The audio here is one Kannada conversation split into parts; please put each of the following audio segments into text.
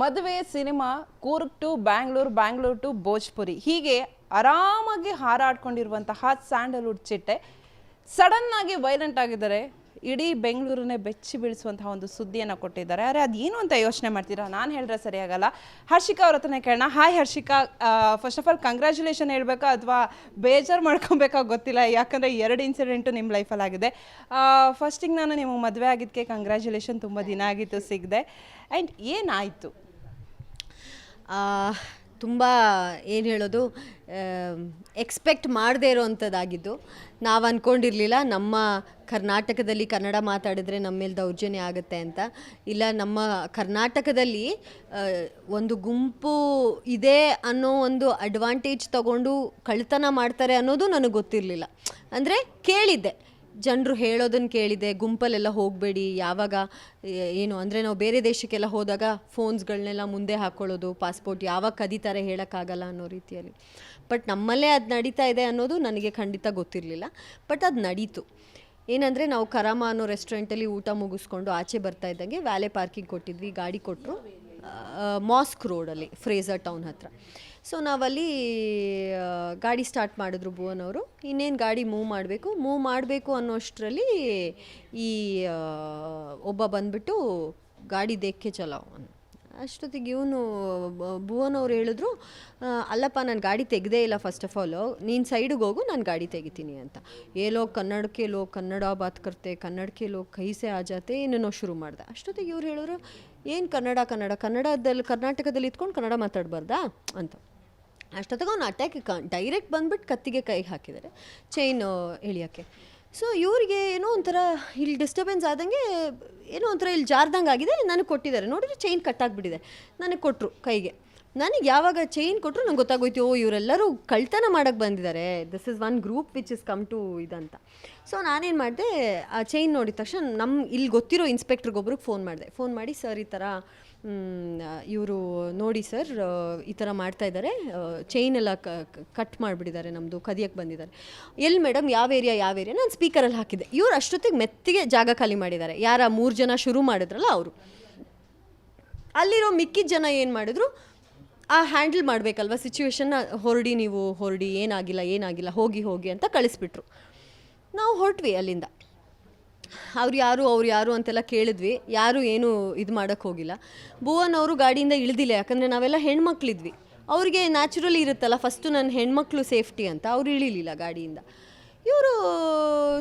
ಮದುವೆ cinema Coorg to Bangalore Bangalore to Bhojpuri. ಹೀಗೆ ಆರಾಮಾಗಿ ಹಾರಾಡ್ಕೊಂಡಿರುವಂತಹ ಸ್ಯಾಂಡಲ್ವುಡ್ ಚಿಟ್ಟೆ ಸಡನ್ ಆಗಿ ವೈಲೆಂಟ್ ಆಗಿದ್ದಾರೆ ಇಡೀ ಬೆಂಗಳೂರನ್ನೇ ಬೆಚ್ಚಿ ಬೀಳಿಸುವಂತಹ ಒಂದು ಸುದ್ದಿಯನ್ನು ಕೊಟ್ಟಿದ್ದಾರೆ. ಅರೆ ಅದೇನು ಅಂತ ಯೋಚನೆ ಮಾಡ್ತೀರಾ? ನಾನು ಹೇಳಿದ್ರೆ ಸರಿಯಾಗಲ್ಲ. ಹರ್ಷಿಕಾ ಅವ್ರ ಹತ್ರನೇ ಕೇಳೋಣ. Hi Harshika. First of all congratulation ಹೇಳಬೇಕಾ ಅಥವಾ ಬೇಜಾರು ಮಾಡ್ಕೊಬೇಕಾ ಗೊತ್ತಿಲ್ಲ. ಯಾಕಂದರೆ ಎರಡು ಇನ್ಸಿಡೆಂಟು ನಿಮ್ಮ ಲೈಫಲ್ಲಿ ಆಗಿದೆ. ಫಸ್ಟಿಗೆ ನಾನು ನಿಮಗೆ ಮದುವೆ ಆಗಿದ್ದಕ್ಕೆ ಕಂಗ್ರ್ಯಾಚುಲೇಷನ್ ತುಂಬ ದಿನ ಆಗಿತ್ತು, ಸಿಗದೆ. ಆ್ಯಂಡ್ ಏನಾಯಿತು? ತುಂಬ ಏನು ಹೇಳೋದು ಎಕ್ಸ್ಪೆಕ್ಟ್ ಮಾಡದೇ ಇರೋವಂಥದ್ದಾಗಿದ್ದು ನಾವು ಅಂದ್ಕೊಂಡಿರಲಿಲ್ಲ ನಮ್ಮ ಕರ್ನಾಟಕದಲ್ಲಿ ಕನ್ನಡ ಮಾತಾಡಿದ್ರೆ ನಮ್ಮ ಮೇಲೆ ದೌರ್ಜನ್ಯ ಆಗುತ್ತೆ ಅಂತ. ಇಲ್ಲ, ನಮ್ಮ ಕರ್ನಾಟಕದಲ್ಲಿ ಒಂದು ಗುಂಪು ಇದೆ ಅನ್ನೋ ಒಂದು ಅಡ್ವಾಂಟೇಜ್ ತಗೊಂಡು ಕಳ್ತನ ಮಾಡ್ತಾರೆ ಅನ್ನೋದು ನನಗೆ ಗೊತ್ತಿರಲಿಲ್ಲ. ಅಂದರೆ ಕೇಳಿದ್ದೆ. ಜನರು ಹೇಳೋದನ್ನು ಕೇಳಿದೆ ಗುಂಪಲ್ಲೆಲ್ಲ ಹೋಗಬೇಡಿ, ಯಾವಾಗ ಏನು, ಅಂದರೆ ನಾವು ಬೇರೆ ದೇಶಕ್ಕೆಲ್ಲ ಹೋದಾಗ ಫೋನ್ಸ್ಗಳನ್ನೆಲ್ಲ ಮುಂದೆ ಹಾಕ್ಕೊಳ್ಳೋದು ಪಾಸ್ಪೋರ್ಟ್ ಯಾವಾಗ ಕದೀತಾರೆ ಹೇಳೋಕ್ಕಾಗಲ್ಲ ಅನ್ನೋ ರೀತಿಯಲ್ಲಿ. ಬಟ್ ನಮ್ಮಲ್ಲೇ ಅದು ನಡೀತಾ ಇದೆ ಅನ್ನೋದು ನನಗೆ ಖಂಡಿತ ಗೊತ್ತಿರಲಿಲ್ಲ. ಬಟ್ ಅದು ನಡೀತು. ಏನಂದರೆ ನಾವು ಕರಾಮ ಅನ್ನೋ ರೆಸ್ಟೋರೆಂಟಲ್ಲಿ ಊಟ ಮುಗಿಸ್ಕೊಂಡು ಆಚೆ ಬರ್ತಾ ಇದ್ದಂಗೆ ವ್ಯಾಲೆ ಪಾರ್ಕಿಂಗ್ ಕೊಟ್ಟಿದ್ವಿ, ಗಾಡಿ ಕೊಟ್ಟರು ಮಾಸ್ಕ್ ರೋಡಲ್ಲಿ ಫ್ರೇಜರ್ ಟೌನ್ ಹತ್ರ. ಸೊ ನಾವಲ್ಲಿ ಗಾಡಿ ಸ್ಟಾರ್ಟ್ ಮಾಡಿದ್ರು ಭುವನ್ ಅವರು. ಇನ್ನೇನು ಗಾಡಿ ಮೂವ್ ಮಾಡಬೇಕು? ಮೂವ್ ಮಾಡಬೇಕು ಅನ್ನೋಷ್ಟರಲ್ಲಿ ಈ ಒಬ್ಬ ಬಂದ್ಬಿಟ್ಟು ಗಾಡಿ ದೇಕ್ಕೆ ಚಲಾವ್ ಅಷ್ಟೊತ್ತಿಗೆ ಇವನು ಭುವನ್ ಅವ್ರು ಹೇಳಿದ್ರು ಅಲ್ಲಪ್ಪ, ನಾನು ಗಾಡಿ ತೆಗೆದೇ ಇಲ್ಲ ಫಸ್ಟ್ ಆಫ್ ಆಲ್ ನೀನು ಸೈಡಿಗೆ ಹೋಗು, ನಾನು ಗಾಡಿ ತೆಗಿತೀನಿ ಅಂತ. ಏಲೋ ಕನ್ನಡಕ್ಕೆ ಲೋ, ಕನ್ನಡ ಬಾತ್ ಕರ್ತೆ, ಕನ್ನಡಕ್ಕೆ ಲೋ, ಕೈಸೆ ಆ ಜಾತೆ ಏನೇನೋ ಶುರು ಮಾಡ್ದೆ. ಅಷ್ಟೊತ್ತಿಗೆ ಇವ್ರು ಹೇಳಿದ್ರು, ಏನು ಕನ್ನಡ ಕನ್ನಡ? ಕನ್ನಡದಲ್ಲಿ ಕರ್ನಾಟಕದಲ್ಲಿ ಇದ್ಕೊಂಡು ಕನ್ನಡ ಮಾತಾಡಬಾರ್ದಾ? ಅಂತ. ಅಷ್ಟೊತ್ತಿಗೆ ಅವ್ನು ಅಟ್ಯಾಕ್ ಡೈರೆಕ್ಟ್ ಬಂದ್ಬಿಟ್ಟು ಕತ್ತಿಗೆ ಕೈಗೆ ಹಾಕಿದ್ದಾರೆ ಚೈನ್ ಇಳಿಯೋಕ್ಕೆ ಸೊ ಇವರಿಗೆ ಏನೋ ಒಂಥರ ಇಲ್ಲಿ ಡಿಸ್ಟರ್ಬೆನ್ಸ್ ಆದಂಗೆ ಏನೋ ಒಂಥರ ಇಲ್ಲಿ ಜಾರ್ದಂಗೆ ಆಗಿದೆ ನನಗೆ ಕೊಟ್ಟಿದ್ದಾರೆ ನೋಡಿದ್ರೆ ಚೈನ್ ಕಟ್ಟಾಗ್ಬಿಟ್ಟಿದೆ ನನಗೆ ಕೊಟ್ಟರು ಕೈಗೆ. ನನಗೆ ಯಾವಾಗ ಚೈನ್ ಕೊಟ್ಟರು ನಂಗೆ ಗೊತ್ತಾಗೋಯ್ತು, ಓ, ಇವರೆಲ್ಲರೂ ಕಳ್ತನ ಮಾಡೋಕ್ಕೆ ಬಂದಿದ್ದಾರೆ. This is one group which is come to ಇದಂತ. ಸೊ ನಾನೇನು ಮಾಡಿದೆ, ಆ ಚೈನ್ ನೋಡಿದ ತಕ್ಷಣ ನಮ್ಮ ಇಲ್ಲಿ ಗೊತ್ತಿರೋ ಇನ್ಸ್ಪೆಕ್ಟ್ರಿಗೊಬ್ರಿಗೆ ಫೋನ್ ಮಾಡಿದೆ. ಫೋನ್ ಮಾಡಿ, ಸರ್, ಈ ಥರ ಇವರು ನೋಡಿ ಸರ್ ಈ ಥರ ಮಾಡ್ತಾ ಇದ್ದಾರೆ ಚೈನ್ ಎಲ್ಲ ಕಟ್ ಮಾಡಿಬಿಟ್ಟಿದ್ದಾರೆ ನಮ್ಮದು ಕದಿಯಕ್ಕೆ ಬಂದಿದ್ದಾರೆ. ಎಲ್ಲಿ ಮೇಡಮ್ ಯಾವ ಏರಿಯಾ ಯಾವ ಏರಿಯಾ ನಾನು ಸ್ಪೀಕರಲ್ಲಿ ಹಾಕಿದ್ದೆ. ಇವ್ರು ಅಷ್ಟೊತ್ತಿಗೆ ಮೆತ್ತಿಗೆ ಜಾಗ ಖಾಲಿ ಮಾಡಿದ್ದಾರೆ. ಯಾರ ಮೂರು ಜನ ಶುರು ಮಾಡಿದ್ರಲ್ಲ ಅವರು. ಅಲ್ಲಿರೋ ಮಿಕ್ಕಿದ ಜನ ಏನು ಮಾಡಿದ್ರು? ಆ ಹ್ಯಾಂಡಲ್ ಮಾಡಬೇಕಲ್ವ ಸಿಚುವೇಶನ್ನ ಹೊರಡಿ ನೀವು, ಹೊರಡಿ ಏನಾಗಿಲ್ಲ ಏನಾಗಿಲ್ಲ, ಹೋಗಿ ಹೋಗಿ ಅಂತ ಕಳಿಸ್ಬಿಟ್ರು. ನಾವು ಹೊರಟ್ವಿ ಅಲ್ಲಿಂದ. ಅವ್ರು ಯಾರು ಅವ್ರು ಯಾರು ಅಂತೆಲ್ಲ ಕೇಳಿದ್ವಿ. ಯಾರು ಏನು ಇದು ಮಾಡೋಕ್ಕೆ ಹೋಗಿಲ್ಲ. ಭುವನ್ ಅವರು ಗಾಡಿಯಿಂದ ಇಳಿದಿಲ್ಲ, ಯಾಕಂದರೆ ನಾವೆಲ್ಲ ಹೆಣ್ಮಕ್ಳಿದ್ವಿ. ಅವ್ರಿಗೆ ನ್ಯಾಚುರಲಿ ಇರುತ್ತಲ್ಲ ಫಸ್ಟು ನನ್ನ ಹೆಣ್ಮಕ್ಳು ಸೇಫ್ಟಿ ಅಂತ. ಅವ್ರು ಇಳಿಲಿಲ್ಲ ಗಾಡಿಯಿಂದ. ಇವರು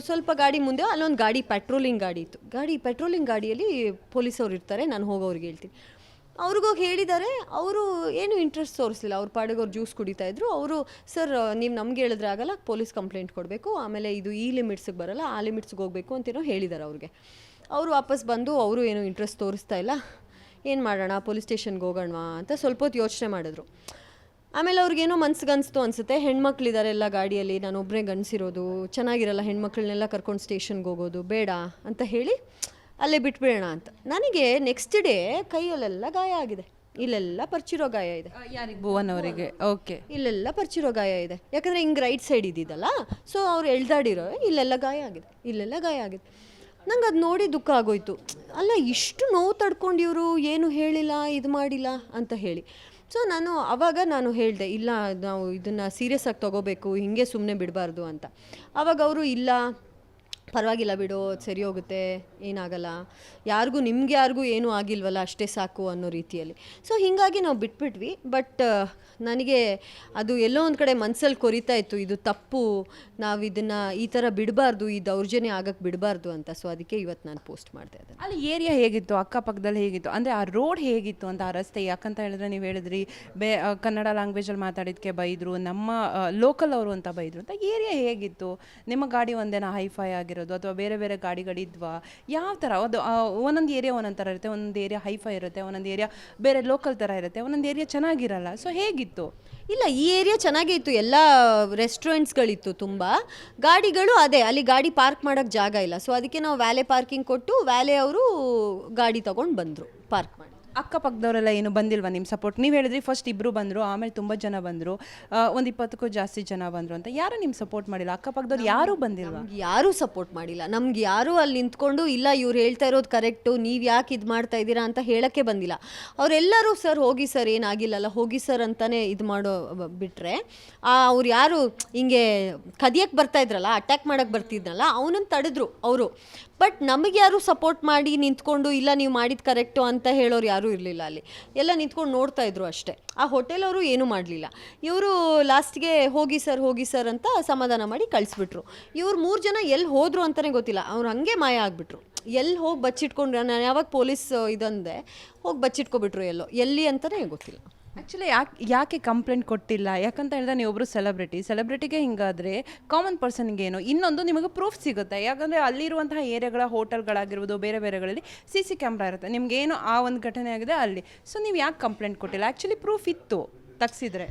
ಸ್ವಲ್ಪ ಗಾಡಿ ಮುಂದೆ, ಅಲ್ಲೊಂದು ಗಾಡಿ ಪೆಟ್ರೋಲಿಂಗ್ ಗಾಡಿ ಇತ್ತು. ಗಾಡಿ ಪೆಟ್ರೋಲಿಂಗ್ ಗಾಡಿಯಲ್ಲಿ ಪೊಲೀಸವ್ರು ಇರ್ತಾರೆ, ನಾನು ಹೋಗೋರಿಗೆ ಹೇಳ್ತೀನಿ. ಅವ್ರಿಗೋಗಿ ಹೇಳಿದ್ದಾರೆ ಅವರು ಏನು ಇಂಟ್ರೆಸ್ಟ್ ತೋರಿಸಲಿಲ್ಲ. ಅವ್ರ ಪಾಡಿಗೆ ಅವ್ರು ಜ್ಯೂಸ್ ಕುಡಿತಾ ಇದ್ರು. ಅವರು, ಸರ್, ನೀವು ನಮ್ಗೆ ಹೇಳಿದ್ರೆ ಆಗಲ್ಲ, ಪೊಲೀಸ್ ಕಂಪ್ಲೇಂಟ್ ಕೊಡಬೇಕು. ಆಮೇಲೆ ಇದು ಈ ಲಿಮಿಟ್ಸ್ಗೆ ಬರಲ್ಲ, ಆ ಲಿಮಿಟ್ಸ್ಗೆ ಹೋಗಬೇಕು ಅಂತೇನೋ ಹೇಳಿದ್ದಾರೆ ಅವ್ರಿಗೆ. ಅವರು ವಾಪಸ್ ಬಂದು, ಅವರು ಏನು ಇಂಟ್ರೆಸ್ಟ್ ತೋರಿಸ್ತಾ ಇಲ್ಲ. ಏನು ಮಾಡೋಣ? ಪೊಲೀಸ್ ಸ್ಟೇಷನ್ಗೆ ಹೋಗೋಣವಾ? ಅಂತ ಸ್ವಲ್ಪ ಹೊತ್ತು ಯೋಚನೆ ಮಾಡಿದ್ರು. ಆಮೇಲೆ ಅವ್ರಿಗೇನೋ ಮನ್ಸಿಗೆ ಅನಿಸ್ತು ಅನಿಸುತ್ತೆ. ಹೆಣ್ಮಕ್ಳಿದ್ದಾರೆ ಎಲ್ಲ ಗಾಡಿಯಲ್ಲಿ. ನಾನು ಒಬ್ಬರೇ ಗಂಡಸಿರೋದು. ಚೆನ್ನಾಗಿರಲ್ಲ, ಹೆಣ್ಮಕ್ಳನ್ನೆಲ್ಲ ಕರ್ಕೊಂಡು ಸ್ಟೇಷನ್ಗೆ ಹೋಗೋದು. ಬೇಡ ಅಂತ ಹೇಳಿ ಅಲ್ಲೇ ಬಿಟ್ಬಿಡೋಣ ಅಂತ. ನನಗೆ ನೆಕ್ಸ್ಟ್ ಡೇ ಕೈಯಲ್ಲೆಲ್ಲ ಗಾಯ ಆಗಿದೆ. ಇಲ್ಲೆಲ್ಲ ಪರ್ಚಿರೋ ಗಾಯ ಇದೆ. ಯಾರಿಗೆ? ಭುವನ್ ಅವರಿಗೆ? ಓಕೆ. ಇಲ್ಲೆಲ್ಲ ಪರ್ಚಿರೋ ಗಾಯ ಇದೆ. ಯಾಕಂದರೆ ಹಿಂಗೆ ರೈಟ್ ಸೈಡ್ ಇದ್ದಿದ್ದಲ್ಲ ಸೊ ಅವ್ರು ಎಳ್ದಾಡಿರೋ ಇಲ್ಲೆಲ್ಲ ಗಾಯ ಆಗಿದೆ. ಇಲ್ಲೆಲ್ಲ ಗಾಯ ಆಗಿದೆ. ನಂಗೆ ಅದು ನೋಡಿ ದುಃಖ ಆಗೋಯ್ತು. ಅಲ್ಲ ಇಷ್ಟು ನೋವು ತಡ್ಕೊಂಡು ಇವರು ಏನು ಹೇಳಿಲ್ಲ ಇದು ಮಾಡಿಲ್ಲ ಅಂತ ಹೇಳಿ. ಸೊ ನಾನು ಆವಾಗ ನಾನು ಹೇಳಿದೆ ಇಲ್ಲ ನಾವು ಇದನ್ನು ಸೀರಿಯಸ್ ಆಗಿ ತೊಗೋಬೇಕು ಹಿಂಗೆ ಸುಮ್ಮನೆ ಬಿಡಬಾರ್ದು ಅಂತ. ಆವಾಗ ಅವರು ಇಲ್ಲ ಪರವಾಗಿಲ್ಲ ಬಿಡು, ಸರಿ ಹೋಗುತ್ತೆ, ಏನಾಗಲ್ಲ. ಯಾರಿಗೂ, ನಿಮ್ಗೆ ಯಾರಿಗೂ ಏನೂ ಆಗಿಲ್ವಲ್ಲ, ಅಷ್ಟೇ ಸಾಕು ಅನ್ನೋ ರೀತಿಯಲ್ಲಿ. ಸೊ ಹೀಗಾಗಿ ನಾವು ಬಿಟ್ಬಿಟ್ವಿ ಬಟ್ ನನಗೆ ಅದು ಎಲ್ಲೋ ಒಂದು ಕಡೆ ಮನಸ್ಸಲ್ಲಿ ಕೊರಿತಾ ಇತ್ತು, ಇದು ತಪ್ಪು, ನಾವು ಇದನ್ನು ಈ ಥರ ಬಿಡಬಾರ್ದು, ಈ ದೌರ್ಜನ್ಯ ಆಗಕ್ಕೆ ಬಿಡಬಾರ್ದು ಅಂತ. ಸೊ ಅದಕ್ಕೆ ಇವತ್ತು ನಾನು ಪೋಸ್ಟ್ ಮಾಡ್ತಾ ಇದ್ದೆ ಅಲ್ಲಿ ಏರಿಯಾ ಹೇಗಿತ್ತು, ಅಕ್ಕಪಕ್ಕದಲ್ಲಿ ಹೇಗಿತ್ತು? ಅಂದರೆ ಆ ರೋಡ್ ಹೇಗಿತ್ತು ಅಂತ, ಆ ರಸ್ತೆ, ಯಾಕಂತ ಹೇಳಿದ್ರೆ ನೀವು ಹೇಳಿದ್ರಿ, ಬೇ ಕನ್ನಡ ಲ್ಯಾಂಗ್ವೇಜಲ್ಲಿ ಮಾತಾಡಿದ್ಕೆ ಬೈದರು, ನಮ್ಮ ಲೋಕಲ್ ಅವರು ಅಂತ ಬೈದರು ಅಂತ. ಏರಿಯಾ ಹೇಗಿತ್ತು? ನಿಮ್ಮ ಗಾಡಿ ಒಂದೇನ ಹೈಫೈ ಆಗಿರೋದು? ಅಥವಾ ಬೇರೆ ಬೇರೆ ಗಾಡಿಗಳಿದ್ವಾ? ಯಾವ ಥರ? ಅದು ಒಂದೊಂದು ಏರಿಯಾ ಒಂದೊಂದು ಥರ ಇರುತ್ತೆ, ಒಂದೊಂದು ಏರಿಯಾ ಹೈಫೈ ಇರುತ್ತೆ, ಒಂದೊಂದು ಏರಿಯಾ ಬೇರೆ ಲೋಕಲ್ ಥರ ಇರುತ್ತೆ, ಒಂದೊಂದು ಏರಿಯಾ ಚೆನ್ನಾಗಿರಲ್ಲ. ಸೊ ಹೇಗಿತ್ತು? ಇಲ್ಲ, ಈ ಏರಿಯಾ ಚೆನ್ನಾಗೇ ಇತ್ತು. ಎಲ್ಲ ರೆಸ್ಟೋರೆಂಟ್ಸ್ಗಳಿತ್ತು ತುಂಬ. ಗಾಡಿಗಳು ಅದೇ, ಅಲ್ಲಿ ಗಾಡಿ ಪಾರ್ಕ್ ಮಾಡೋಕ್ಕೆ ಜಾಗ ಇಲ್ಲ. ಸೊ ಅದಕ್ಕೆ ನಾವು ವ್ಯಾಲೆ ಪಾರ್ಕಿಂಗ್ ಕೊಟ್ಟು ವ್ಯಾಲೆ ಅವರು ಗಾಡಿ ತೊಗೊಂಡು ಬಂದರು ಪಾರ್ಕ್ ಮಾಡಿ. ಅಕ್ಕಪಕ್ಕದವರೆಲ್ಲ ಏನು ಬಂದಿಲ್ವಾ ನಿಮ್ಮ ಸಪೋರ್ಟ್ ನೀವು ಹೇಳಿದ್ರಿ ಫಸ್ಟ್ ಇಬ್ಬರು ಬಂದರು ಆಮೇಲೆ ತುಂಬ ಜನ ಬಂದರು. ಒಂದು ಇಪ್ಪತ್ತಕ್ಕೂ ಜಾಸ್ತಿ ಜನ ಬಂದರು ಅಂತ. ಯಾರು ನಿಮ್ಮ ಸಪೋರ್ಟ್ ಮಾಡಿಲ್ಲ? ಅಕ್ಕಪಕ್ಕದವ್ರು ಯಾರೂ ಬಂದಿಲ್ವಾ? ಯಾರೂ ಸಪೋರ್ಟ್ ಮಾಡಿಲ್ಲ. ನಮ್ಗೆ ಯಾರೂ ಅಲ್ಲಿ ನಿಂತ್ಕೊಂಡು ಇಲ್ಲ ಇವ್ರು ಹೇಳ್ತಾ ಇರೋದು ಕರೆಕ್ಟು ನೀವು ಯಾಕೆ ಇದು ಮಾಡ್ತಾ ಇದ್ದೀರಾ ಅಂತ ಹೇಳೋಕ್ಕೆ ಬಂದಿಲ್ಲ. ಅವರೆಲ್ಲರೂ ಸರ್ ಹೋಗಿ ಸರ್ ಏನಾಗಿಲ್ಲಲ್ಲ ಹೋಗಿ ಸರ್ ಅಂತಲೇ ಇದು ಮಾಡೋ ಬಿಟ್ಟರೆ ಅವ್ರು ಯಾರು ಹಿಂಗೆ ಕದಿಯಕ್ಕೆ ಬರ್ತಾ ಇದ್ರಲ್ಲ ಅಟ್ಯಾಕ್ ಮಾಡೋಕ್ಕೆ ಬರ್ತಿದ್ನಲ್ಲ ಅವನನ್ನು ತಡೆದ್ರು ಅವರು. ಬಟ್ ನಮಗೆ ಯಾರು ಸಪೋರ್ಟ್ ಮಾಡಿ ನಿಂತ್ಕೊಂಡು, ಇಲ್ಲ ನೀವು ಮಾಡಿದ ಕರೆಕ್ಟು ಅಂತ ಹೇಳೋರು ಯಾರೂ ಇರಲಿಲ್ಲ ಅಲ್ಲಿ. ಎಲ್ಲ ನಿಂತ್ಕೊಂಡು ನೋಡ್ತಾ ಇದ್ರು ಅಷ್ಟೇ. ಆ ಹೋಟೆಲ್ ಅವರು ಏನೂ ಮಾಡಲಿಲ್ಲ. ಇವರು ಲಾಸ್ಟ್ಗೆ ಹೋಗಿ ಸರ್ ಹೋಗಿ ಸರ್ ಅಂತ ಸಮಾಧಾನ ಮಾಡಿ ಕಳಿಸ್ಬಿಟ್ರು. ಇವ್ರು ಮೂರು ಜನ ಎಲ್ಲಿ ಹೋದ್ರು ಅಂತಲೇ ಗೊತ್ತಿಲ್ಲ. ಅವ್ರು ಹಂಗೆ ಮಾಯ ಆಗಿಬಿಟ್ರು. ಎಲ್ಲಿ ಹೋಗಿ ಬಚ್ಚಿಟ್ಕೊಂಡ್ರೆ, ನಾನು ಯಾವಾಗ ಪೊಲೀಸ್, ಇದಂದೆ, ಹೋಗಿ ಬಚ್ಚಿಟ್ಕೊಬಿಟ್ರು ಎಲ್ಲೋ. ಎಲ್ಲಿ ಅಂತಲೇ ಗೊತ್ತಿಲ್ಲ. ಆ್ಯಕ್ಚುಲಿ ಯಾಕೆ ಯಾಕೆ ಕಂಪ್ಲೇಂಟ್ ಕೊಟ್ಟಿಲ್ಲ? ಯಾಕಂತ ಹೇಳಿದ್ರೆ ನೀವೊಬ್ಬರು ಸೆಲೆಬ್ರಿಟಿ ಸೆಲೆಬ್ರಿಟಿಗೆ ಹಿಂಗಾದರೆ ಕಾಮನ್ ಪರ್ಸನ್ಗೆ ಏನು? ಇನ್ನೊಂದು ನಿಮಗೆ ಪ್ರೂಫ್ ಸಿಗುತ್ತೆ. ಯಾಕಂದರೆ ಅಲ್ಲಿರುವಂತಹ ಏರಿಯಾಗಳ ಹೋಟೆಲ್ಗಳಾಗಿರ್ಬೋದು ಬೇರೆ ಬೇರೆಗಳಲ್ಲಿ ಸಿ ಸಿ ಕ್ಯಾಮ್ರಾ ಇರುತ್ತೆ. ನಿಮಗೇನು ಆ ಒಂದು ಘಟನೆ ಆಗಿದೆ ಅಲ್ಲಿ. ಸೊ ನೀವು ಯಾಕೆ ಕಂಪ್ಲೇಂಟ್ ಕೊಟ್ಟಿಲ್ಲ? ಆ್ಯಕ್ಚುಲಿ ಪ್ರೂಫ್ ಇತ್ತು ತಗ್ಸಿದ್ರೆ.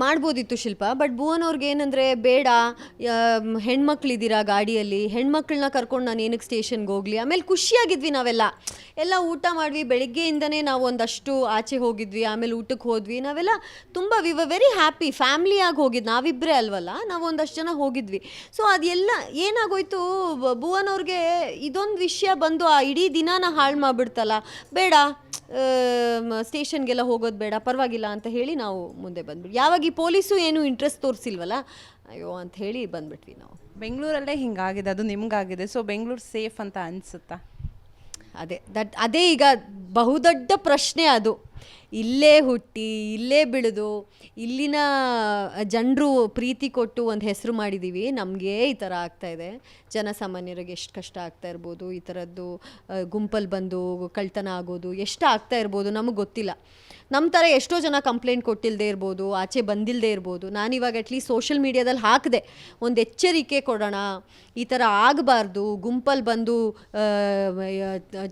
ಮಾಡ್ಬೋದಿತ್ತು ಶಿಲ್ಪ ಬಟ್ ಭುವನ್ ಅವ್ರಿಗೆ ಏನಂದರೆ ಬೇಡ ಹೆಣ್ಮಕ್ಳಿದ್ದೀರಾ ಗಾಡಿಯಲ್ಲಿ? ಹೆಣ್ಮಕ್ಳನ್ನ ಕರ್ಕೊಂಡು ನಾನು ಏನಕ್ಕೆ ಸ್ಟೇಷನ್ಗೆ ಹೋಗಲಿ? ಆಮೇಲೆ ಖುಷಿಯಾಗಿದ್ವಿ ನಾವೆಲ್ಲ. ಎಲ್ಲ ಊಟ ಮಾಡಿದ್ವಿ ಬೆಳಿಗ್ಗೆಯಿಂದನೇ ನಾವು ಒಂದಷ್ಟು ಆಚೆ ಹೋಗಿದ್ವಿ, ಆಮೇಲೆ ಊಟಕ್ಕೆ ಹೋದ್ವಿ. ನಾವೆಲ್ಲ ತುಂಬ ವಿ ವ ವೆರಿ ಹ್ಯಾಪಿ ಫ್ಯಾಮ್ಲಿಯಾಗಿ ಹೋಗಿದ್ದು ನಾವಿಬ್ಬರೇ ಅಲ್ವಲ್ಲ? ನಾವು ಒಂದಷ್ಟು ಜನ ಹೋಗಿದ್ವಿ. ಸೊ ಅದೆಲ್ಲ ಏನಾಗೋಯ್ತು? ಬ- ಭುವನ್ ಅವ್ರಿಗೆ ಇದೊಂದು ವಿಷಯ ಬಂದು ಆ ಇಡೀ ದಿನಾನ ಹಾಳು ಮಾಡಿಬಿಡ್ತಲ್ಲ. ಬೇಡ ಸ್ಟೇಷನ್ಗೆಲ್ಲ ಹೋಗೋದು ಬೇಡ, ಪರವಾಗಿಲ್ಲ ಅಂತ ಹೇಳಿ ನಾವು ಮುಂದೆ ಬಂದ್ಬಿಟ್ಟು ಯಾವಾಗ ಈ ಪೊಲೀಸು ಏನು ಇಂಟ್ರೆಸ್ಟ್ ತೋರಿಸಿಲ್ವಲ್ಲ? ಅಯ್ಯೋ ಅಂತ ಹೇಳಿ ಬಂದ್ಬಿಟ್ವಿ ನಾವು. ಬೆಂಗಳೂರಲ್ಲೇ ಹಿಂಗಾಗಿದೆ, ಅದು ನಿಮ್ಗಾಗಿದೆ. ಸೊ ಬೆಂಗಳೂರು ಸೇಫ್ ಅಂತ ಅನಿಸುತ್ತಾ? ಅದೇ ದಟ್ ಅದೇ ಈಗ ಬಹುದೊಡ್ಡ ಪ್ರಶ್ನೆ ಅದು. ಇಲ್ಲೇ ಹುಟ್ಟಿ, ಇಲ್ಲೇ ಬೆಳೆದು, ಇಲ್ಲಿನ ಜನರು ಪ್ರೀತಿ ಕೊಟ್ಟು ಒಂದು ಹೆಸರು ಮಾಡಿದ್ದೀವಿ ನಮಗೆ ಈ ಥರ ಆಗ್ತಾ ಇದೆ. ಜನಸಾಮಾನ್ಯರಿಗೆ ಎಷ್ಟು ಕಷ್ಟ ಆಗ್ತಾ ಇರ್ಬೋದು, ಈ ಥರದ್ದು ಗುಂಪಲ್ಲಿ ಬಂದು ಕಳ್ತನ ಆಗೋದು, ಎಷ್ಟು ಆಗ್ತಾ ಇರ್ಬೋದು ನಮಗೆ ಗೊತ್ತಿಲ್ಲ. ನಮ್ಮ ಥರ ಎಷ್ಟೋ ಜನ ಕಂಪ್ಲೇಂಟ್ ಕೊಟ್ಟಿಲ್ಲದೆ ಇರ್ಬೋದು, ಆಚೆ ಬಂದಿಲ್ಲದೆ ಇರ್ಬೋದು. ನಾನಿವಾಗ ಅಟ್ಲೀಸ್ಟ್ ಸೋಷಿಯಲ್ ಮೀಡಿಯಾದಲ್ಲಿ ಹಾಕಿದೆ. ಒಂದು ಎಚ್ಚರಿಕೆ ಕೊಡೋಣ, ಈ ಥರ ಆಗಬಾರ್ದು ಗುಂಪಲ್ಲಿ ಬಂದು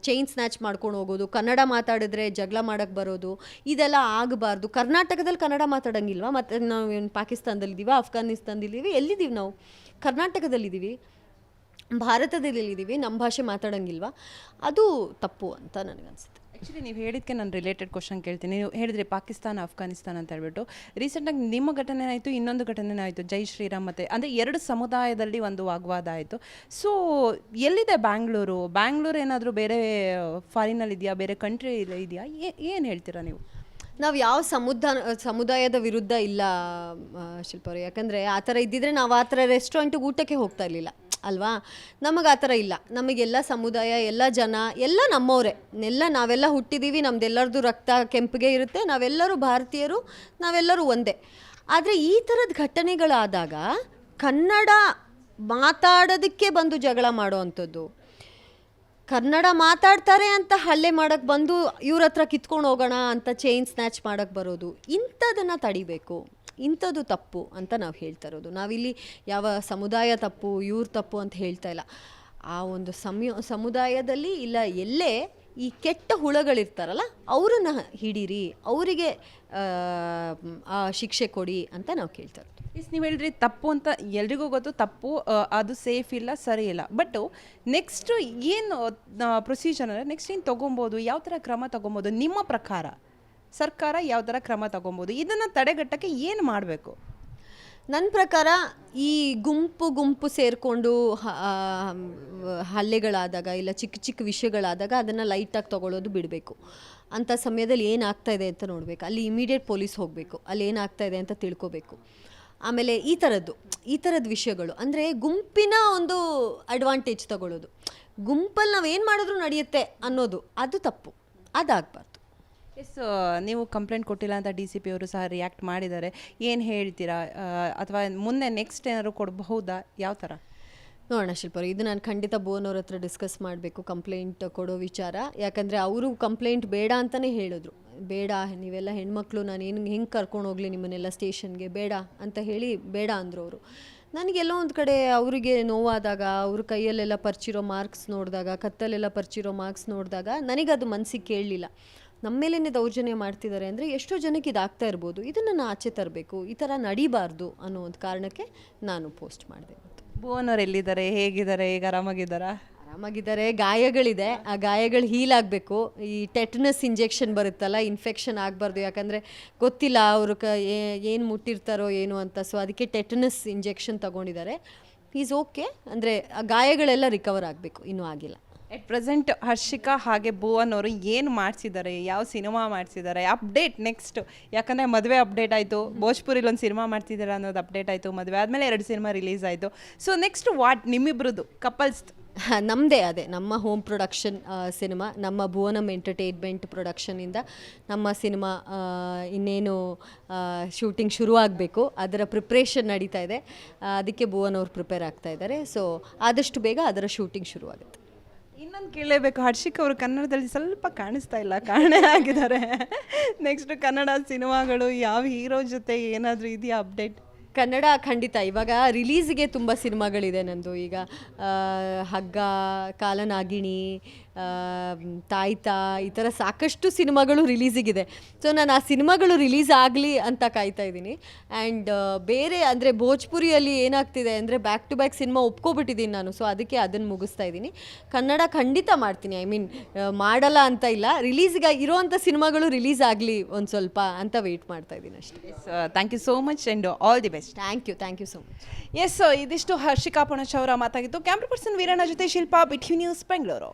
ಚೈನ್ ಸ್ನ್ಯಾಚ್ ಮಾಡ್ಕೊಂಡು ಹೋಗೋದು, ಕನ್ನಡ ಮಾತಾಡಿದ್ರೆ ಜಗಳ ಮಾಡೋಕ್ಕೆ ಬರೋದು. ಇದೆಲ್ಲ ಆಗಬಾರ್ದು. ಕರ್ನಾಟಕದಲ್ಲಿ ಕನ್ನಡ ಮಾತಾಡೋಂಗಿಲ್ವಾ? ಮತ್ತು ನಾವು ಪಾಕಿಸ್ತಾನದಲ್ಲಿದ್ದೀವಿ? ಅಫ್ಘಾನಿಸ್ತಾನದಲ್ಲಿದ್ದೀವಿ ಎಲ್ಲಿದ್ದೀವಿ ನಾವು? ಕರ್ನಾಟಕದಲ್ಲಿದ್ದೀವಿ. ಭಾರತದಲ್ಲಿದ್ದೀವಿ. ನಮ್ಮ ಭಾಷೆ ಮಾತಾಡೋಂಗಿಲ್ವಾ? ಅದು ತಪ್ಪು ಅಂತ ನನಗನ್ಸುತ್ತೆ. ಆ್ಯಕ್ಚುಲಿ ನೀವು ಹೇಳಿದಕ್ಕೆ ನಾನು ರಿಲೇಟೆಡ್ ಕ್ವಶನ್ ಕೇಳ್ತೀನಿ. ನೀವು ಹೇಳಿದ್ರೆ ಪಾಕಿಸ್ತಾನ ಅಫ್ಘಾನಿಸ್ತಾನ ಅಂತ ಹೇಳ್ಬಿಟ್ಟು. ರೀಸೆಂಟಾಗಿ ನಿಮ್ಮ ಘಟನೆ ಆಯಿತು, ಇನ್ನೊಂದು ಘಟನೆ ಆಯಿತು, ಜೈ ಶ್ರೀರಾಮ್ ಮತ್ತು ಅಂದರೆ ಎರಡು ಸಮುದಾಯದಲ್ಲಿ ಒಂದು ವಾಗ್ವಾದ ಆಯಿತು. ಸೊ ಎಲ್ಲಿದೆ ಬ್ಯಾಂಗ್ಳೂರು? ಬ್ಯಾಂಗ್ಳೂರು ಏನಾದರೂ ಬೇರೆ ಫಾರಿನಲ್ಲಿ ಇದೆಯಾ? ಬೇರೆ ಕಂಟ್ರಿ ಇದೆಯಾ? ಏನು ಹೇಳ್ತೀರಾ ನೀವು? ನಾವು ಯಾವ ಸಮುದಾಯ ಸಮುದಾಯದ ವಿರುದ್ಧ ಇಲ್ಲ ಶಿಲ್ಪರು ಯಾಕಂದರೆ ಆ ಥರ ಇದ್ದಿದ್ರೆ ನಾವು ಆ ಥರ ರೆಸ್ಟೋರೆಂಟಿಗೆ ಊಟಕ್ಕೆ ಹೋಗ್ತಾ ಇರಲಿಲ್ಲ. ಅಲ್ವಾ? ನಮಗೆ ಆ ಥರ ಇಲ್ಲ. ನಮಗೆಲ್ಲ ಸಮುದಾಯ, ಎಲ್ಲ ಜನ, ಎಲ್ಲ ನಮ್ಮವರೇ. ಎಲ್ಲ ನಾವೆಲ್ಲ ಹುಟ್ಟಿದ್ದೀವಿ ನಮ್ದೆಲ್ಲರದು ರಕ್ತ ಕೆಂಪಿಗೆ ಇರುತ್ತೆ, ನಾವೆಲ್ಲರೂ ಭಾರತೀಯರು, ನಾವೆಲ್ಲರೂ ಒಂದೇ. ಆದರೆ ಈ ಥರದ ಘಟನೆಗಳಾದಾಗ ಕನ್ನಡ ಮಾತಾಡೋದಕ್ಕೆ ಬಂದು ಜಗಳ ಮಾಡುವಂಥದ್ದು ಕನ್ನಡ ಮಾತಾಡ್ತಾರೆ ಅಂತ ಹಲ್ಲೆ ಮಾಡೋಕ್ಕೆ ಬಂದು ಇವ್ರ ಹತ್ರ ಕಿತ್ಕೊಂಡು ಹೋಗೋಣ ಅಂತ ಚೈನ್ ಸ್ನ್ಯಾಚ್ ಮಾಡೋಕ್ಕೆ ಬರೋದು. ಇಂಥದನ್ನು ತಡಿಬೇಕು. ಇಂಥದ್ದು ತಪ್ಪು ಅಂತ ನಾವು ಹೇಳ್ತಾ ಇರೋದು. ನಾವಿಲ್ಲಿ ಯಾವ ಸಮುದಾಯ ತಪ್ಪು, ಇವ್ರ ತಪ್ಪು ಅಂತ ಹೇಳ್ತಾ ಇಲ್ಲ. ಆ ಒಂದು ಸಮಯ, ಸಮುದಾಯದಲ್ಲಿ ಇಲ್ಲ, ಎಲ್ಲೇ ಈ ಕೆಟ್ಟ ಹುಳಗಳಿರ್ತಾರಲ್ಲ, ಅವರನ್ನ ಹಿಡೀರಿ, ಅವರಿಗೆ, ಆ ಶಿಕ್ಷೆ ಕೊಡಿ ಅಂತ ನಾವು ಕೇಳ್ತಾ ಇರೋದು. ಇಸ್ ನೀವು ಹೇಳಿದ್ರಿ ತಪ್ಪು ಅಂತ ಎಲ್ರಿಗೂ ಗೊತ್ತು, ತಪ್ಪು ಅದು ಸೇಫ್ ಇಲ್ಲ, ಸರಿ ಇಲ್ಲ. ಬಟ್ ನೆಕ್ಸ್ಟ್ ಏನು ಪ್ರೊಸೀಜರ್ ಅಂದರೆ ನೆಕ್ಸ್ಟ್ ಏನು ತೊಗೊಬೋದು, ಯಾವ ಥರ ಕ್ರಮ ತೊಗೊಬೋದು, ನಿಮ್ಮ ಪ್ರಕಾರ? ಸರ್ಕಾರ ಯಾವ ಥರ ಕ್ರಮ ತಗೊಬೋದು? ಇದನ್ನು ತಡೆಗಟ್ಟಕ್ಕೆ ಏನು ಮಾಡಬೇಕು? ನನ್ನ ಪ್ರಕಾರ ಈ ಗುಂಪು ಗುಂಪು ಸೇರಿಕೊಂಡು ಹಲ್ಲೆಗಳಾದಾಗ ಇಲ್ಲ ಚಿಕ್ಕ ಚಿಕ್ಕ ವಿಷಯಗಳಾದಾಗ ಅದನ್ನು ಲೈಟಾಗಿ ತಗೊಳ್ಳೋದು ಬಿಡಬೇಕು. ಅಂಥ ಸಮಯದಲ್ಲಿ ಏನಾಗ್ತಾ ಇದೆ ಅಂತ ನೋಡಬೇಕು. ಅಲ್ಲಿ ಇಮಿಡಿಯೇಟ್ ಪೊಲೀಸ್ ಹೋಗಬೇಕು. ಅಲ್ಲಿ ಏನಾಗ್ತಾ ಇದೆ ಅಂತ ತಿಳ್ಕೊಬೇಕು. ಆಮೇಲೆ ಈ ಥರದ್ದು ಈ ಥರದ ವಿಷಯಗಳು. ಅಂದರೆ ಗುಂಪಿನ ಒಂದು ಅಡ್ವಾಂಟೇಜ್ ತಗೊಳ್ಳೋದು ಗುಂಪಲ್ಲಿ ನಾವು ಏನು ಮಾಡಿದ್ರೂ ನಡೆಯುತ್ತೆ ಅನ್ನೋದು, ಅದು ತಪ್ಪು. ಅದಾಗಬಾರ್ದು. ಎಸ್ ನೀವು ಕಂಪ್ಲೇಂಟ್ ಕೊಟ್ಟಿಲ್ಲ ಅಂತ ಡಿ ಸಿ ಪಿ ಅವರು ಸಹ ರಿಯಾಕ್ಟ್ ಮಾಡಿದ್ದಾರೆ. ಏನು ಹೇಳ್ತೀರಾ? ಅಥವಾ ಮುಂದೆ ನೆಕ್ಸ್ಟ್ ಏನಾದ್ರು ಕೊಡಬಹುದಾ? ಯಾವ ಥರ ನೋಡೋಣ ಶಿಲ್ಪರು ಇದು ನಾನು ಖಂಡಿತ ಬೋನ್ ಅವ್ರ ಹತ್ರ ಡಿಸ್ಕಸ್ ಮಾಡಬೇಕು ಕಂಪ್ಲೇಂಟ್ ಕೊಡೋ ವಿಚಾರ. ಯಾಕಂದರೆ ಅವರು ಕಂಪ್ಲೇಂಟ್ ಬೇಡ ಅಂತಲೇ ಹೇಳಿದ್ರು. ಬೇಡ, ನೀವೆಲ್ಲ ಹೆಣ್ಮಕ್ಳು, ನಾನು ಏನು ಹೆಂಗೆ ಕರ್ಕೊಂಡು ಹೋಗಲಿ ನಿಮ್ಮನ್ನೆಲ್ಲ ಸ್ಟೇಷನ್ಗೆ ಬೇಡ ಅಂತ ಹೇಳಿ ಬೇಡ ಅಂದರು ಅವರು. ನನಗೆಲ್ಲೋ ಒಂದು ಕಡೆ ಅವರಿಗೆ ನೋವಾದಾಗ, ಅವ್ರ ಕೈಯಲ್ಲೆಲ್ಲ ಪರ್ಚಿರೋ ಮಾರ್ಕ್ಸ್ ನೋಡಿದಾಗ, ಕತ್ತಲೆಲ್ಲ ಪರ್ಚಿರೋ ಮಾರ್ಕ್ಸ್ ನೋಡಿದಾಗ, ನನಗದು ಮನಸ್ಸಿಗೆ ಕೇಳಲಿಲ್ಲ. ನಮ್ಮ ಮೇಲೇ ದೌರ್ಜನ್ಯ ಮಾಡ್ತಿದ್ದಾರೆ ಅಂದರೆ ಎಷ್ಟೋ ಜನಕ್ಕೆ ಇದಾಗ್ತಾ ಇರ್ಬೋದು. ಇದನ್ನು ನಾನು ಆಚೆ ತರಬೇಕು ಈ ಥರ ನಡಿಬಾರ್ದು ಅನ್ನೋ ಒಂದು ಕಾರಣಕ್ಕೆ ನಾನು ಪೋಸ್ಟ್ ಮಾಡಿದೆ ಭುವನ್ ಅವ್ರು ಎಲ್ಲಿದ್ದಾರೆ ಹೇಗಿದ್ದಾರೆ ಈಗ ಆರಾಮಾಗಿದ್ದಾರಾ? ಆರಾಮಾಗಿದ್ದಾರೆ ಗಾಯಗಳಿದೆ. ಆ ಗಾಯಗಳು ಹೀಲ್ ಆಗಬೇಕು. ಈ ಟೆಟ್ನಸ್ ಇಂಜೆಕ್ಷನ್ ಬರುತ್ತಲ್ಲ ಇನ್ಫೆಕ್ಷನ್ ಆಗಬಾರ್ದು. ಯಾಕಂದರೆ ಗೊತ್ತಿಲ್ಲ ಅವರು ಕ ಏನು ಮುಟ್ಟಿರ್ತಾರೋ ಏನು ಅಂತ. ಸೊ ಅದಕ್ಕೆ ಟೆಟ್ನಸ್ ಇಂಜೆಕ್ಷನ್ ತಗೊಂಡಿದ್ದಾರೆ. ಈಸ್ ಓಕೆ ಅಂದರೆ ಆ ಗಾಯಗಳೆಲ್ಲ ರಿಕವರ್ ಆಗಬೇಕು. ಇನ್ನೂ ಆಗಿಲ್ಲ. ಎಟ್ ಪ್ರೆಸೆಂಟ್ ಹರ್ಷಿಕಾ ಹಾಗೆ ಭುವನ್ ಅವರು ಏನು ಮಾಡಿಸಿದ್ದಾರೆ, ಯಾವ ಸಿನಿಮಾ ಮಾಡಿಸಿದ್ದಾರೆ ಅಪ್ಡೇಟ್ ನೆಕ್ಸ್ಟ್ ಯಾಕಂದರೆ ಮದುವೆ ಅಪ್ಡೇಟ್ ಆಯಿತು. ಭೋಜ್ಪುರಿಲಿ ಒಂದು ಸಿನಿಮಾ ಮಾಡ್ತಿದ್ದಾರೆ ಅನ್ನೋದು ಅಪ್ಡೇಟ್ ಆಯಿತು. ಮದುವೆ ಆದಮೇಲೆ ಎರಡು ಸಿನಿಮಾ ರಿಲೀಸ್ ಆಯಿತು. ಸೊ ನೆಕ್ಸ್ಟ್ ವಾಟ್ ನಿಮ್ಮಿಬ್ರದ್ದು ಕಪಲ್ಸ್ ನಮ್ಮದೇ ಅದೇ. ನಮ್ಮ ಹೋಮ್ ಪ್ರೊಡಕ್ಷನ್ ಸಿನಿಮಾ, ನಮ್ಮ ಭುವನಂ ಎಂಟರ್ಟೈನ್ಮೆಂಟ್ ಪ್ರೊಡಕ್ಷನಿಂದ ನಮ್ಮ ಸಿನಿಮಾ ಇನ್ನೇನು ಶೂಟಿಂಗ್ ಶುರು ಆಗಬೇಕು. ಅದರ ಪ್ರಿಪ್ರೇಷನ್ ನಡೀತಾ ಇದೆ. ಅದಕ್ಕೆ ಭುವನ್ ಅವ್ರು ಪ್ರಿಪೇರ್ ಆಗ್ತಾ ಇದ್ದಾರೆ. ಸೊ ಆದಷ್ಟು ಬೇಗ ಅದರ ಶೂಟಿಂಗ್ ಶುರುವಾಗುತ್ತೆ. ಇನ್ನೊಂದು ಕೇಳಲೇಬೇಕು. ಹರ್ಷಿಕ್ ಅವರು ಕನ್ನಡದಲ್ಲಿ ಸ್ವಲ್ಪ ಕಾಣಿಸ್ತಾ ಇಲ್ಲ. ಕಾಣೆ ಆಗಿದ್ದಾರೆ. ನೆಕ್ಸ್ಟ್ ಕನ್ನಡ ಸಿನಿಮಾಗಳು, ಯಾವ ಹೀರೋ ಜೊತೆ ಏನಾದರೂ ಇದೆಯಾ ಅಪ್ಡೇಟ್? ಕನ್ನಡ ಖಂಡಿತ. ಇವಾಗ ರಿಲೀಸ್ಗೆ ತುಂಬ ಸಿನಿಮಾಗಳಿದೆ ನಂದು. ಈಗ ಹಗ್ಗ, ಕಾಲನಾಗಿಣಿ ತಾಯ್ತಾ ಈ ಥರ ಸಾಕಷ್ಟು ಸಿನಿಮಾಗಳು ರಿಲೀಸಿಗಿದೆ. ಸೊ ನಾನು ಆ ಸಿನಿಮಾಗಳು ರಿಲೀಸ್ ಆಗಲಿ ಅಂತ ಕಾಯ್ತಾ ಇದ್ದೀನಿ. ಆ್ಯಂಡ್ ಬೇರೆ ಅಂದರೆ ಭೋಜ್ಪುರಿಯಲ್ಲಿ ಏನಾಗ್ತಿದೆ ಅಂದರೆ ಬ್ಯಾಕ್ ಟು ಬ್ಯಾಕ್ ಸಿನಿಮಾ ಒಪ್ಕೊಬಿಟ್ಟಿದ್ದೀನಿ ನಾನು. ಸೊ ಅದಕ್ಕೆ ಅದನ್ನು ಮುಗಿಸ್ತಾ ಇದ್ದೀನಿ. ಕನ್ನಡ ಖಂಡಿತ ಮಾಡ್ತೀನಿ. ಐ ಮೀನ್ ಮಾಡಲ್ಲ ಅಂತ ಇಲ್ಲ. ರಿಲೀಸ್ಗೆ ಇರೋವಂಥ ಸಿನಿಮಾಗಳು ರಿಲೀಸ್ ಆಗಲಿ ಒಂದು ಸ್ವಲ್ಪ ಅಂತ ವೆಯ್ಟ್ ಮಾಡ್ತಾ ಇದ್ದೀನಿ ಅಷ್ಟೇ. Thank you so much and all the best thank you thank you so much yes ಇದಿಷ್ಟು ಹರ್ಷಿಕಾ ಪುಣಚ್ ಅವರ ಮಾತಾಗಿತ್ತು ಕ್ಯಾಮ್ರಾ ಪರ್ಸನ್ ವೀರಣ್ಣ ಜೊತೆ ಶಿಲ್ಪಾ ಬಿಟ್ಯೂ ನ್ಯೂಸ್ ಬೆಂಗಳೂರು